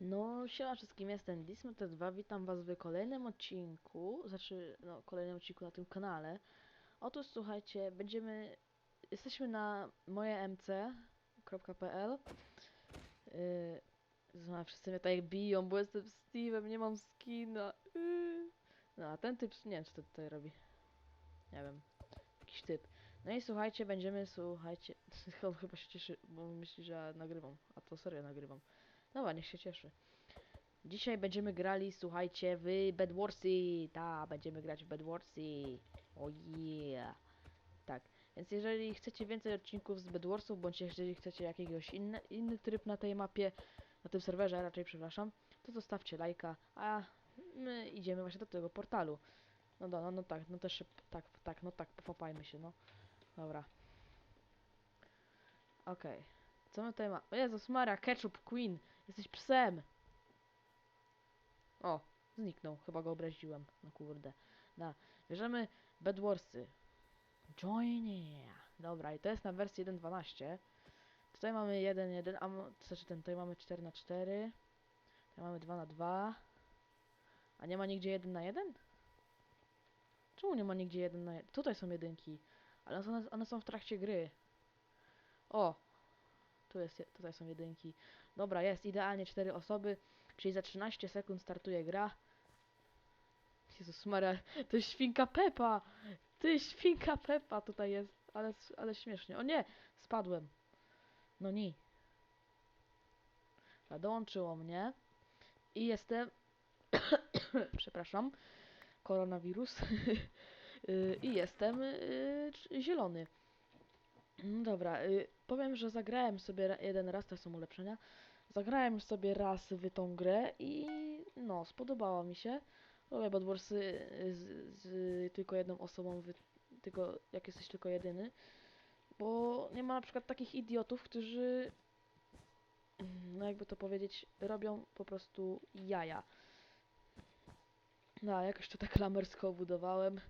No, siema wszystkim, jestem Dismote2, witam was w kolejnym odcinku, znaczy, no, kolejnym odcinku na tym kanale. Otóż, słuchajcie, będziemy, jesteśmy na mojemc.pl yy, zna, Wszyscy mnie tak biją, bo jestem Steve'em, nie mam skina. Yy. No, a ten typ, nie wiem, co to tutaj robi. Nie wiem, jakiś typ. No i słuchajcie, będziemy, słuchajcie, on chyba się cieszy, bo myśli, że nagrywam, a to serio nagrywam. Dobra, niech się cieszy. Dzisiaj będziemy grali, słuchajcie, w Bedwarsy. Ta, będziemy grać w Bedwarsy. Oh yeah. Tak, więc jeżeli chcecie więcej odcinków z Bedwarsów, bądź jeżeli chcecie jakiegoś inny, inny tryb na tej mapie, na tym serwerze raczej, przepraszam, to zostawcie lajka, a my idziemy właśnie do tego portalu. No, no, no, no tak, no też tak, tak, no tak, pofapajmy się, no. Dobra. Okej. Co my tutaj ma? O Jezus Maria, Ketchup Queen! Jesteś psem! O, zniknął. Chyba go obraziłem. No kurde. Da. Bierzemy Bedwarsy. Join yeah. Dobra, i to jest na wersji 1.12. Tutaj mamy 1.1, a znaczy ten, tutaj mamy 4 na 4 Tutaj mamy 2 na 2 A nie ma nigdzie 1 na 1? Czemu nie ma nigdzie 1 na 1? Tutaj są jedynki. Ale one, one są w trakcie gry. O, tu jest, je- tutaj są jedynki. Dobra, jest idealnie 4 osoby, czyli za 13 sekund startuje gra. Jezus Maria, to jest świnka Pepa! Ty, świnka Pepa tutaj jest, ale, ale śmiesznie. O nie, spadłem. No nie. A dołączyło mnie i jestem, przepraszam, koronawirus Y, i jestem y, zielony. No Dobra, y, powiem, że zagrałem sobie jeden raz, to są ulepszenia. Zagrałem sobie raz w tą grę i no, spodobało mi się. Lubię Bedwarsy z, z tylko jedną osobą, wy, tylko jak jesteś tylko jedyny. Bo nie ma na przykład takich idiotów, którzy, no jakby to powiedzieć, robią po prostu jaja. No, jakoś to tak klamersko obudowałem.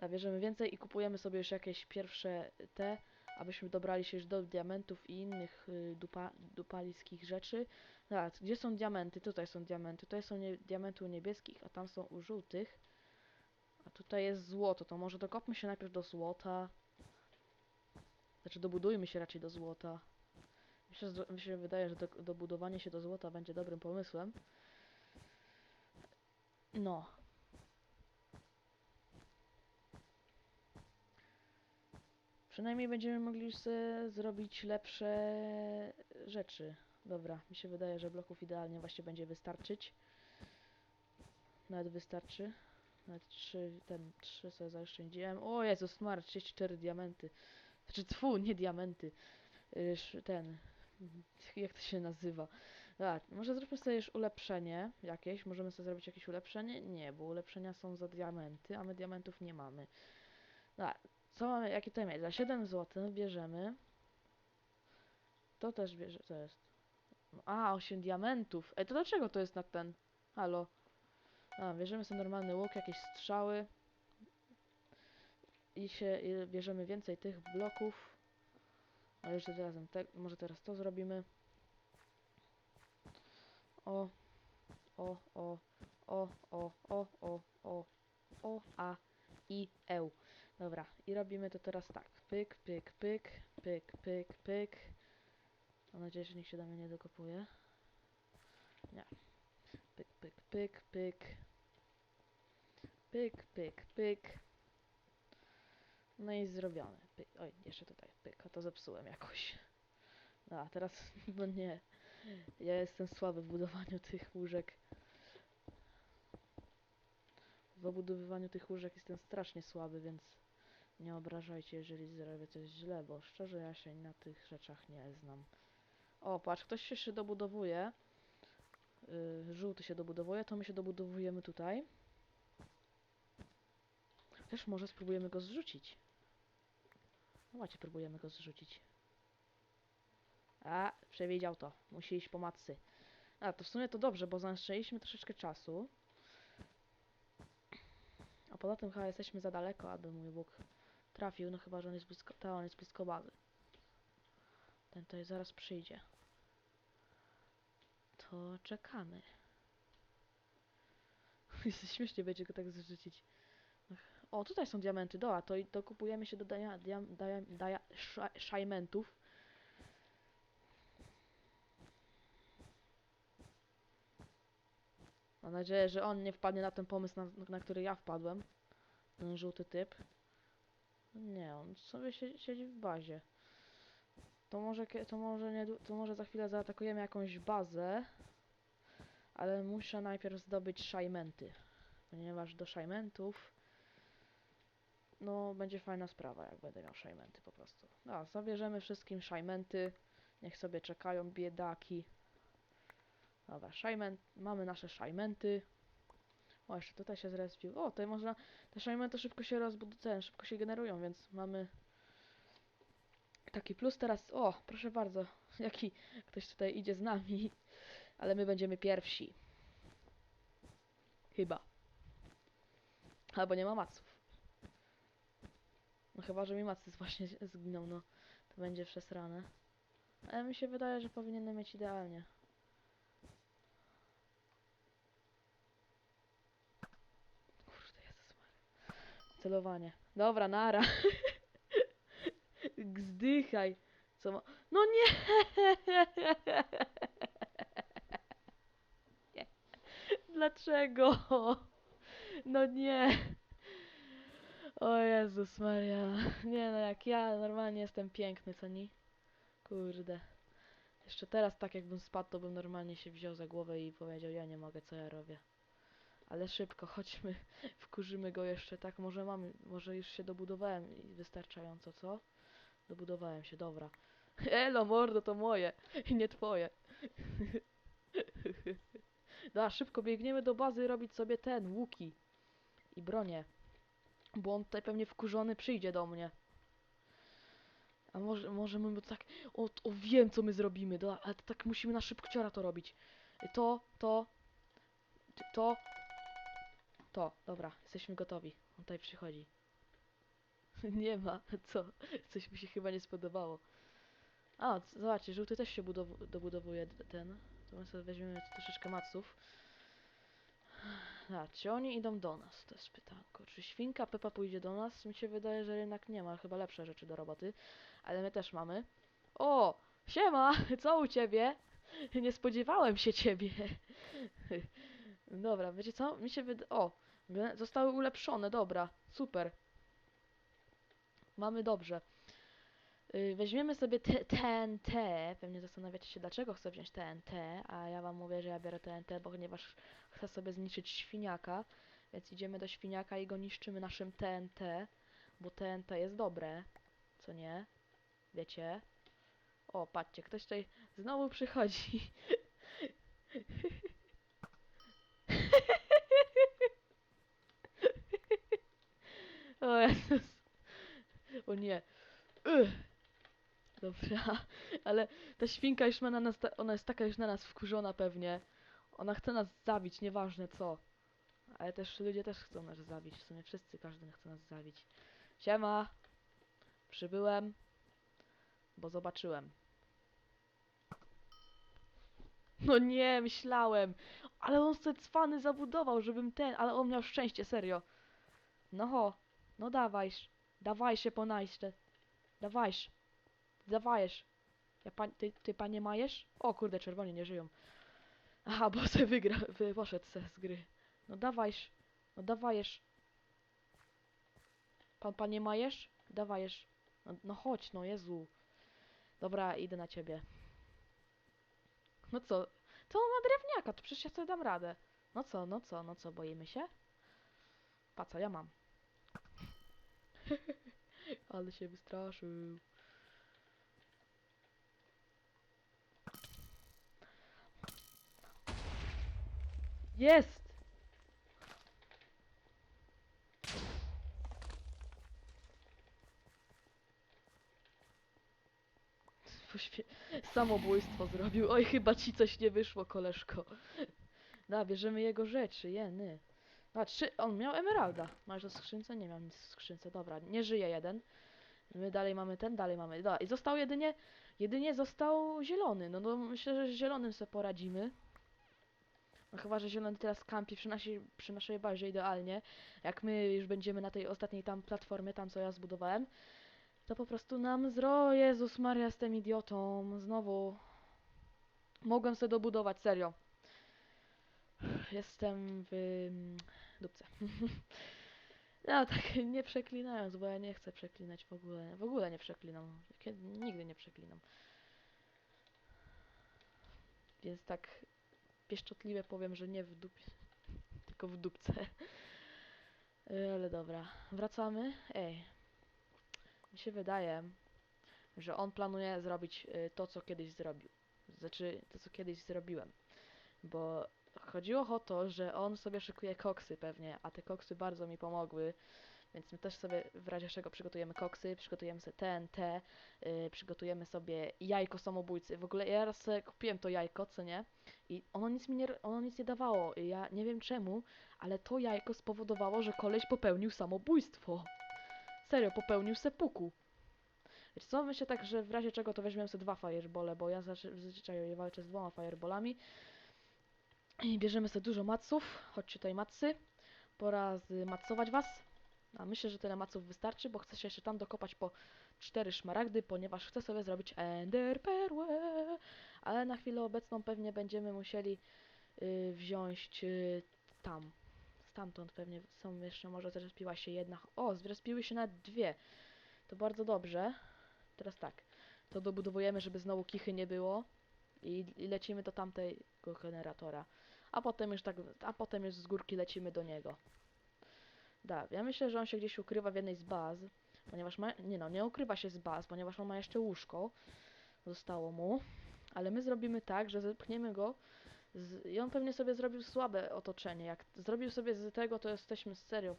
Nabierzemy więcej i kupujemy sobie już jakieś pierwsze te, abyśmy dobrali się już do diamentów i innych y, dupa, dupaliskich rzeczy. Tak, gdzie są diamenty? Tutaj są diamenty. Tutaj są nie, diamenty u niebieskich, a tam są u żółtych. A tutaj jest złoto, to może dokopmy się najpierw do złota. Znaczy dobudujmy się raczej do złota. Myślę, że- mi się wydaje, że do, dobudowanie się do złota będzie dobrym pomysłem. No, Przynajmniej będziemy mogli już zrobić lepsze rzeczy. Dobra, mi się wydaje, że bloków idealnie właśnie będzie wystarczyć. Nawet wystarczy. Nawet trzy, ten, trzy sobie zaoszczędziłem. O Jezus Mar, 34 diamenty. Znaczy, tfu, nie diamenty. Już ten, jak to się nazywa? Tak, może zróbmy sobie już ulepszenie jakieś. Możemy sobie zrobić jakieś ulepszenie? Nie, bo ulepszenia są za diamenty, a my diamentów nie mamy. Tak, co mamy, jakie to mieć? Za 7 zł bierzemy. To też bierze, co jest? A, 8 diamentów. Ej, to dlaczego to jest na ten? Halo. A, bierzemy sobie normalny łuk, jakieś strzały. I się i bierzemy więcej tych bloków. Ale jeszcze razem te, może teraz to zrobimy. O. O, o, o, o, o, o, o, o, a, i, eł. Dobra, i robimy to teraz tak. Pyk, pyk, pyk, pyk, pyk, pyk. Mam nadzieję, że nikt się do mnie nie dokopuje. Nie. Pyk, pyk, pyk, pyk. Pyk, pyk, pyk. No i zrobione. Pyk. Oj, jeszcze tutaj. Pyk, a to zepsułem jakoś. No, a teraz, no nie. Ja jestem słaby w budowaniu tych łóżek. W obudowywaniu tych łóżek jestem strasznie słaby, więc nie obrażajcie, jeżeli zrobię coś źle, bo szczerze ja się na tych rzeczach nie znam. O, patrz, ktoś się jeszcze dobudowuje. Yy, żółty się dobudowuje, to my się dobudowujemy tutaj. Też może spróbujemy go zrzucić. No macie, próbujemy go zrzucić. A, przewidział to. Musi iść po matcy. A, to w sumie to dobrze, bo zaoszczędziliśmy troszeczkę czasu. A poza tym chyba jesteśmy za daleko, aby mój Bóg trafił, no chyba, że on jest blisko, ta, on jest blisko bazy. Ten tutaj zaraz przyjdzie. To czekamy. Śmiesznie będzie go tak zrzucić. O, tutaj są diamenty. Dobra, to, kupujemy się do daja, dia, daja, daja, sza, szajmentów. Mam nadzieję, że on nie wpadnie na ten pomysł, na, na który ja wpadłem. Ten żółty typ. Nie, on sobie siedzi, w bazie. To może, to może nie, to może za chwilę zaatakujemy jakąś bazę. Ale muszę najpierw zdobyć szajmenty. Ponieważ do szajmentów no będzie fajna sprawa, jak będę miał szajmenty po prostu. No, zabierzemy wszystkim szajmenty. Niech sobie czekają biedaki. Dobra, szajment, mamy nasze szajmenty. O, jeszcze tutaj się zrespił. O, tutaj można, te szajmenty szybko się rozbudują, szybko się generują, więc mamy taki plus teraz. O, proszę bardzo, jaki ktoś tutaj idzie z nami, ale my będziemy pierwsi. Chyba. Albo nie ma maców. No chyba, że mi macy właśnie zginą, no. To będzie przesrane. Ale mi się wydaje, że powinienem mieć idealnie. Kurde, Jezus Maria. Celowanie. Dobra, nara. Zdychaj. Co ma... No nie! nie. Dlaczego? No nie. O Jezus Maria. Nie no, jak ja normalnie jestem piękny, co nie? Kurde. Jeszcze teraz tak jakbym spadł, to bym normalnie się wziął za głowę i powiedział, ja nie mogę, co ja robię. Ale szybko, chodźmy, wkurzymy go jeszcze, tak, może mam, może już się dobudowałem i wystarczająco, co? Dobudowałem się, dobra. Elo, mordo, to moje, i nie twoje. Da, szybko biegniemy do bazy robić sobie ten, łuki i bronię. Bo on tutaj pewnie wkurzony przyjdzie do mnie. A może, może my tak, o, o wiem co my zrobimy, do, ale tak musimy na szybkociora to robić. To, to, to, to, dobra, jesteśmy gotowi. On tutaj przychodzi. nie ma, co? Coś mi się chyba nie spodobało. A, zobaczcie, żółty też się budow- dobudowuje ten. To my sobie weźmiemy troszeczkę maców. A, czy oni idą do nas? To jest pytanko. Czy świnka Pepa pójdzie do nas? Mi się wydaje, że jednak nie ma. Chyba lepsze rzeczy do roboty. Ale my też mamy. O! Siema! Co u ciebie? Nie spodziewałem się ciebie. Dobra, wiecie co? Mi się wyda... O! Zostały ulepszone, dobra. Super. Mamy dobrze. Y, Weźmiemy sobie TNT. Pewnie zastanawiacie się, dlaczego chcę wziąć TNT, a ja wam mówię, że ja biorę TNT, ponieważ chcę sobie zniszczyć świniaka. Więc idziemy do świniaka i go niszczymy naszym TNT, bo TNT jest dobre. Co nie? Wiecie? O, patrzcie, ktoś tutaj znowu przychodzi. O Jezus. O nie. Ugh. Dobra, ale ta świnka już ma na nas, ona jest taka już na nas wkurzona pewnie. Ona chce nas zabić, nieważne co. Ale też ludzie też chcą nas zabić, w sumie wszyscy, każdy chce nas zabić. Siema! Przybyłem, bo zobaczyłem. No nie, myślałem. Ale on sobie cwany zabudował, żebym ten, ale on miał szczęście, serio. No ho, no dawajś, dawaj się po najście. Dawajś, dawajesz. Ja pan, ty, ty panie majesz? O kurde, czerwoni nie żyją. Aha, bo se wygra, wy, poszedł se z gry. No dawajś, no dawajesz. Pan panie majesz? Dawajesz. No, no chodź, no Jezu. Dobra, idę na ciebie. No co? To on ma drewniaka, to przecież ja sobie dam radę. No co, no co, no co, boimy się? Pa, co ja mam? Ale się wystraszył. Jest! Samobójstwo zrobił. Oj, chyba ci coś nie wyszło, koleżko. Da, bierzemy jego rzeczy, jeny. A, trzy... On miał emeralda. Masz do skrzynce? Nie miał nic w skrzynce. Dobra, nie żyje jeden. My dalej mamy ten, dalej mamy. Da, i został jedynie... Jedynie został zielony. No to myślę, że z zielonym sobie poradzimy. No chyba, że zielony teraz kampi przy naszej, przy naszej bazie idealnie. Jak my już będziemy na tej ostatniej tam platformie, tam co ja zbudowałem, to po prostu nam zro... Jezus Maria, jestem idiotą. Znowu. Mogłem sobie dobudować, serio. Jestem w mm, dupce. No tak, nie przeklinając, bo ja nie chcę przeklinać w ogóle. W ogóle nie przeklinam. Kiedy, nigdy nie przeklinam. Więc tak pieszczotliwie powiem, że nie w dupie, tylko w dupce. Y, Ale dobra, wracamy. Ej, mi się wydaje, że on planuje zrobić y, to, co kiedyś zrobił. Znaczy, to, co kiedyś zrobiłem. Bo chodziło o to, że on sobie szykuje koksy pewnie, a te koksy bardzo mi pomogły. Więc my też sobie w razie czego przygotujemy koksy, przygotujemy sobie TNT, yy, przygotujemy sobie jajko samobójcy. W ogóle ja raz sobie kupiłem to jajko, co nie? I ono nic mi nie, ono nic nie dawało. I ja nie wiem czemu, ale to jajko spowodowało, że koleś popełnił samobójstwo. Serio, popełnił sepuku. Wiecie co, myślę tak, że w razie czego to weźmiemy sobie dwa firebole, bo ja zazwyczaj walczę z dwoma fireballami. I bierzemy sobie dużo maców. Chodźcie tutaj macy. Pora zmacować was. A myślę, że tyle maców wystarczy, bo chcę się jeszcze tam dokopać po cztery szmaragdy, ponieważ chcę sobie zrobić Ender Perłę. Ale na chwilę obecną pewnie będziemy musieli y, wziąć y, tam. Stamtąd pewnie są jeszcze, może zrespiła się jedna. O, zrespiły się nawet dwie. To bardzo dobrze. Teraz tak. To dobudowujemy, żeby znowu kichy nie było. I, i lecimy do tamtego generatora. A potem już tak, a potem już z górki lecimy do niego. Da, ja myślę, że on się gdzieś ukrywa w jednej z baz, ponieważ ma, nie no, nie ukrywa się z baz, ponieważ on ma jeszcze łóżko, zostało mu, ale my zrobimy tak, że zepchniemy go z, i on pewnie sobie zrobił słabe otoczenie, jak zrobił sobie z tego, to jesteśmy serio,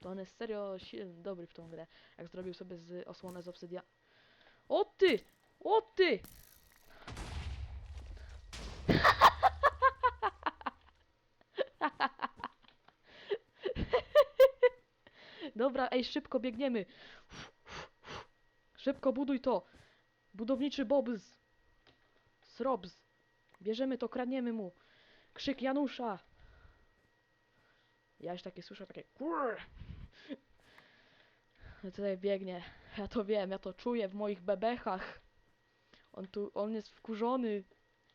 to on jest serio silny, dobry w tą grę, jak zrobił sobie z osłonę z obsydia. O ty! O ty! Dobra, ej, szybko biegniemy. Szybko buduj to. Budowniczy Bobs. Srobs. Bierzemy to, kradniemy mu. Krzyk Janusza. Ja już takie słyszę, takie kur. No Tutaj biegnie. Ja to wiem, ja to czuję w moich bebechach. On tu, on jest wkurzony.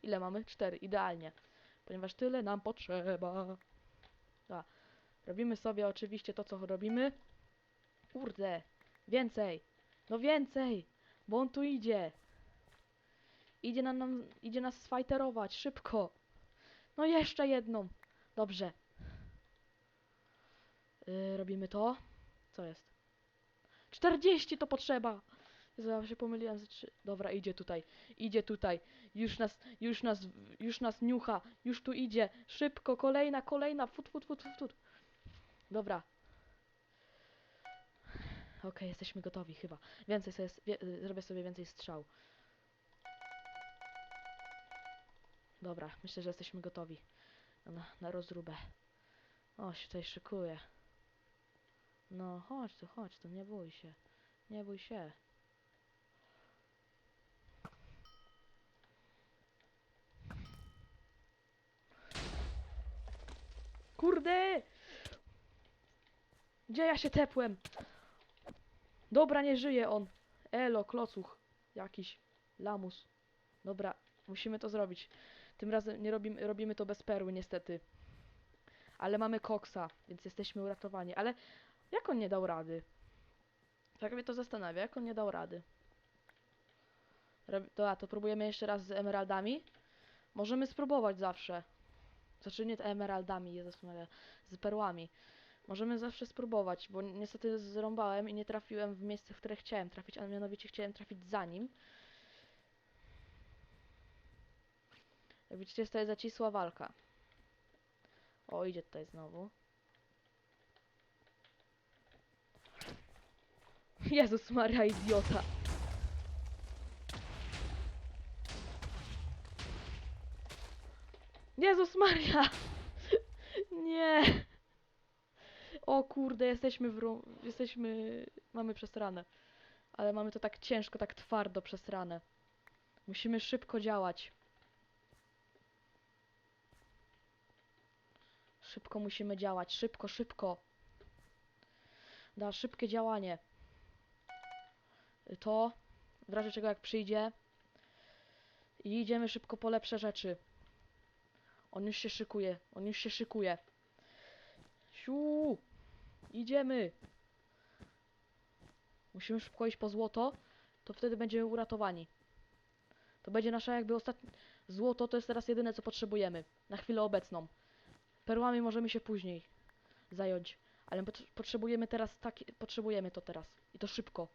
Ile mamy? Cztery, idealnie. Ponieważ tyle nam potrzeba. A. Robimy sobie oczywiście to, co robimy. Kurde, więcej, no więcej, bo on tu idzie. Idzie, na nam, idzie nas sfajterować, szybko. No jeszcze jedną. Dobrze. Yy, robimy to. Co jest? 40 to potrzeba. Ja się pomyliłem. ze trzy- Dobra, idzie tutaj. Idzie tutaj. Już nas, już nas, już nas niucha. Już tu idzie. Szybko, kolejna, kolejna. Fut, fut, fut, fut, fut. Dobra. Okej, jesteśmy gotowi chyba. Więcej sobie, wie, zrobię sobie więcej strzał. Dobra, myślę, że jesteśmy gotowi na, na rozróbę. O, się tutaj szykuje. No, chodź tu, chodź tu, nie bój się. Nie bój się. Kurde! Gdzie ja się tepłem? Dobra, nie żyje on. Elo, klocuch. Jakiś. Lamus. Dobra, musimy to zrobić. Tym razem nie robimy, robimy to bez perły, niestety. Ale mamy koksa, więc jesteśmy uratowani. Ale jak on nie dał rady? Tak mnie to zastanawia, jak on nie dał rady. Rob, to, próbujemy jeszcze raz z emeraldami? Możemy spróbować zawsze. Znaczy nie emeraldami, Jezus Maria, z perłami. Możemy zawsze spróbować, bo niestety zrąbałem i nie trafiłem w miejsce, w które chciałem trafić, a mianowicie chciałem trafić za nim. Jak widzicie, jest tutaj zacisła walka. O, idzie tutaj znowu. Jezus Maria, idiota. Jezus Maria! Nie! O kurde, jesteśmy w jesteśmy... mamy przesrane. Ale mamy to tak ciężko, tak twardo przesrane. Musimy szybko działać. Szybko musimy działać, szybko, szybko. Da, szybkie działanie. To, w razie czego jak przyjdzie. I idziemy szybko po lepsze rzeczy. On już się szykuje, on już się szykuje. Siu! Idziemy! Musimy szybko iść po złoto, to wtedy będziemy uratowani. To będzie nasza jakby ostatnie... Złoto to jest teraz jedyne, co potrzebujemy. Na chwilę obecną. Perłami możemy się później zająć. Ale pot- potrzebujemy teraz takie... Potrzebujemy to teraz. I to szybko.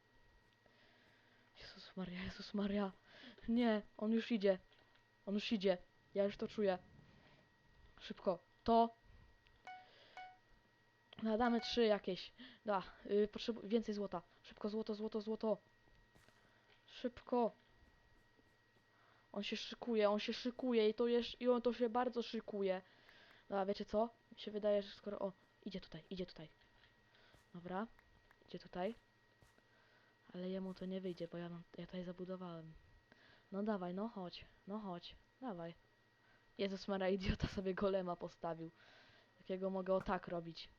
Jezus Maria, Jezus Maria. Nie, on już idzie. On już idzie. Ja już to czuję. Szybko. To. No, damy trzy jakieś. Da, yy, więcej złota. Szybko, złoto, złoto, złoto. Szybko. On się szykuje, on się szykuje i to jest, i on to się bardzo szykuje. Dobra, wiecie co? Mi się wydaje, że skoro, o, idzie tutaj, idzie tutaj. Dobra, idzie tutaj. Ale jemu to nie wyjdzie, bo ja, ja tutaj zabudowałem. No dawaj, no chodź, no chodź, dawaj. Jezus Maria, idiota sobie golema postawił. Jakiego mogę o tak robić.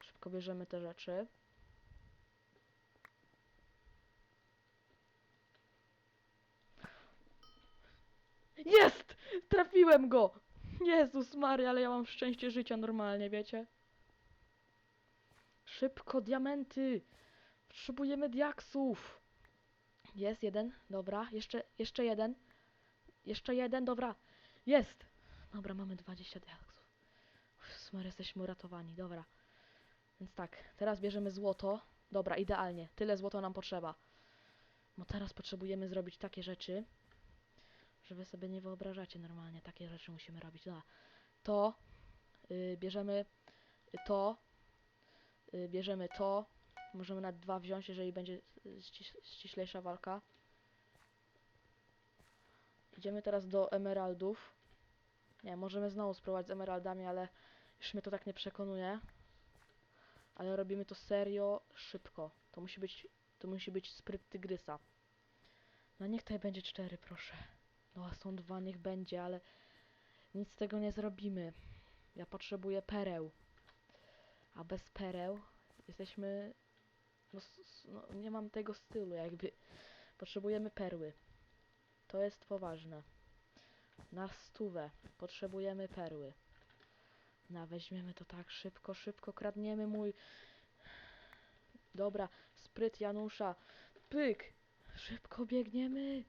Szybko bierzemy te rzeczy. Jest! Trafiłem go! Jezus Maria, ale ja mam szczęście życia normalnie, wiecie? Szybko, diamenty! Potrzebujemy diaksów! Jest jeden, dobra. Jeszcze, jeszcze jeden. Jeszcze jeden, dobra. Jest! Dobra, mamy 20 diaksów. Jezus jesteśmy uratowani, dobra. Więc tak, teraz bierzemy złoto. Dobra, idealnie. Tyle złota nam potrzeba. Bo teraz potrzebujemy zrobić takie rzeczy, że wy sobie nie wyobrażacie normalnie. Takie rzeczy musimy robić. Dobra. To y, bierzemy to. Y, bierzemy to. Możemy nawet dwa wziąć, jeżeli będzie ściś, ściślejsza walka. Idziemy teraz do emeraldów. Nie, możemy znowu spróbować z emeraldami, ale już mnie to tak nie przekonuje ale robimy to serio, szybko. To musi być, to musi być spryt tygrysa. No niech tutaj będzie cztery, proszę. No a są dwa, niech będzie, ale nic z tego nie zrobimy. Ja potrzebuję pereł. A bez pereł jesteśmy... No, no nie mam tego stylu, jakby. Potrzebujemy perły. To jest poważne. Na stówę potrzebujemy perły. Na, weźmiemy to tak szybko, szybko, kradniemy mój... Dobra, spryt Janusza. Pyk! Szybko biegniemy.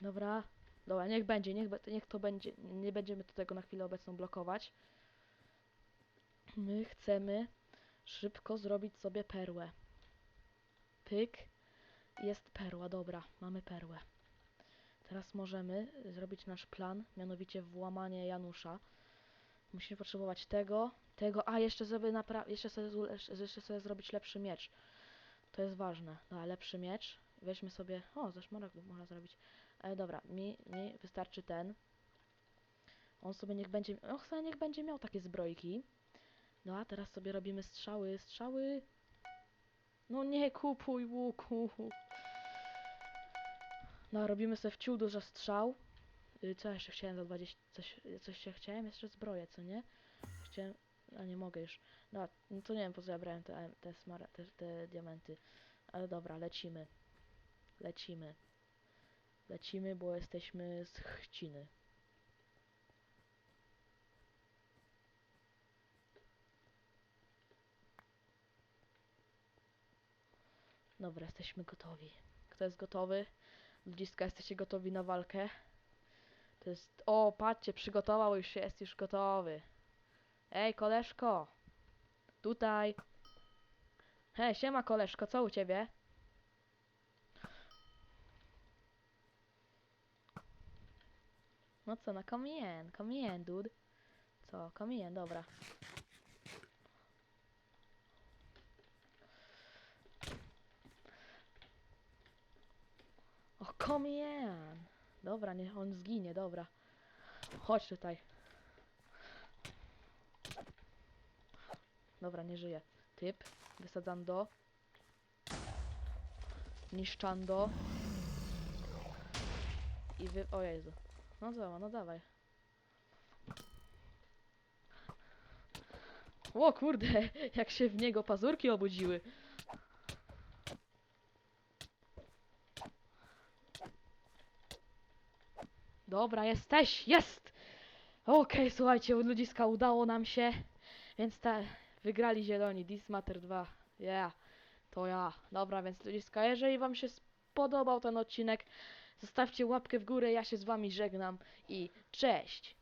Dobra. Dobra, niech będzie, niech, niech to będzie. Nie będziemy tego na chwilę obecną blokować. My chcemy szybko zrobić sobie perłę. Pyk. Jest perła, dobra, mamy perłę. Teraz możemy zrobić nasz plan, mianowicie włamanie Janusza. Musimy potrzebować tego, tego, a jeszcze sobie napra- jeszcze sobie, jeszcze sobie zrobić lepszy miecz. To jest ważne. No, lepszy miecz. Weźmy sobie, o, ze szmaragdów można zrobić. E, dobra, mi, mi wystarczy ten. On sobie niech będzie, on sobie niech będzie miał takie zbrojki. No a teraz sobie robimy strzały, strzały. No nie kupuj łuku. No, robimy sobie wciół dużo strzał. Y, Co jeszcze chciałem za 20... Coś, coś się chciałem? Jeszcze zbroję, co nie? Chciałem... A nie mogę już. No, to nie wiem po co ja brałem te, te, smara, te, te diamenty. Ale dobra, lecimy. Lecimy. Lecimy, bo jesteśmy z Chciny. Dobra, jesteśmy gotowi. Kto jest gotowy? Ludziska, jesteście gotowi na walkę? To jest... O, patrzcie, przygotował już się, jest już gotowy. Ej, koleżko! Tutaj! Hej, siema koleżko, co u ciebie? No co, na no come in, come in, dude. Co, come in, dobra. O, oh, come in. Dobra, niech on zginie, dobra. Chodź tutaj. Dobra, nie żyje. Typ, wysadzando. Niszczando. I wy... O Jezu. No dobra, no dawaj. O kurde, jak się w niego pazurki obudziły. Dobra, jesteś! Jest! Okej, słuchajcie, u ludziska udało nam się. Więc te, wygrali zieloni. This Matter 2. Yeah, to ja. Dobra, więc ludziska, jeżeli wam się spodobał ten odcinek, zostawcie łapkę w górę, ja się z wami żegnam i cześć!